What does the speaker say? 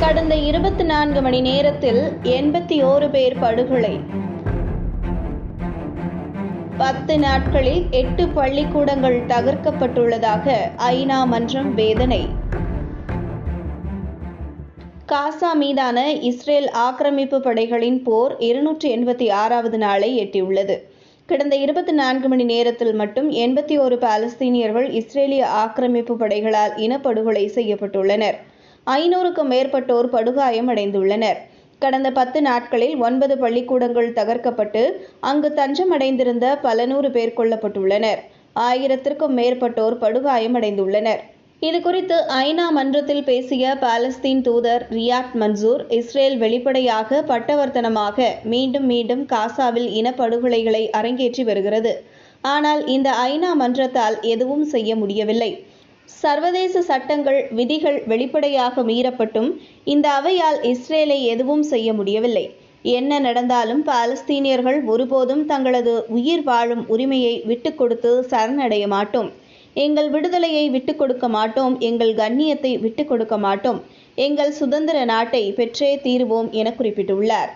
கடந்த இருபத்தி நான்கு மணி நேரத்தில் எண்பத்தி ஓரு பேர் படுகொலை. பத்து நாட்களில் எட்டு பள்ளிக்கூடங்கள் தகர்க்கப்பட்டுள்ளதாக ஐநா மன்றம் வேதனை. காசா மீதான இஸ்ரேல் ஆக்கிரமிப்பு படைகளின் போர் இருநூற்றி எண்பத்தி ஆறாவது நாளை எட்டியுள்ளது. கடந்த இருபத்தி நான்கு மணி நேரத்தில் மட்டும் எண்பத்தி ஒரு பாலஸ்தீனியர்கள் இஸ்ரேலிய ஆக்கிரமிப்பு படைகளால் இனப்படுகொலை செய்யப்பட்டுள்ளனர். ஐநூறுக்கும் மேற்பட்டோர் படுகாயம் அடைந்துள்ளனர் கடந்த பத்து நாட்களில் ஒன்பது பள்ளிக்கூடங்கள் தகர்க்கப்பட்டு அங்கு தஞ்சமடைந்திருந்த பல நூறு பேர் கொல்லப்பட்டுள்ளனர். ஆயிரத்திற்கும் மேற்பட்டோர் படுகாயமடைந்துள்ளனர். அடைந்துள்ளனர் இதுகுறித்து ஐநா மன்றத்தில் பேசிய பாலஸ்தீன் தூதர் ரியாட் மன்சூர் இஸ்ரேல் வெளிப்படையாக பட்டவர்த்தனமாக மீண்டும் மீண்டும் காசாவில் இனப்படுகொலைகளை அரங்கேற்றி வருகிறது. ஆனால் இந்த ஐநா மன்றத்தால் எதுவும் செய்ய முடியவில்லை. சர்வதேச சட்டங்கள் விதிகள் வெளிப்படையாக மீறப்பட்டும் இந்த அவையால் இஸ்ரேலை எதுவும் செய்ய முடியவில்லை. என்ன நடந்தாலும் பாலஸ்தீனியர்கள் ஒருபோதும் தங்களது உயிர் வாழும் உரிமையை விட்டுக் கொடுத்து சரணடைய மாட்டோம். எங்கள் விடுதலையை விட்டுக் கொடுக்க மாட்டோம். எங்கள் கண்ணியத்தை விட்டுக் கொடுக்க மாட்டோம். எங்கள் சுதந்திர நாட்டை பெற்றே தீருவோம் என குறிப்பிட்டுள்ளார்.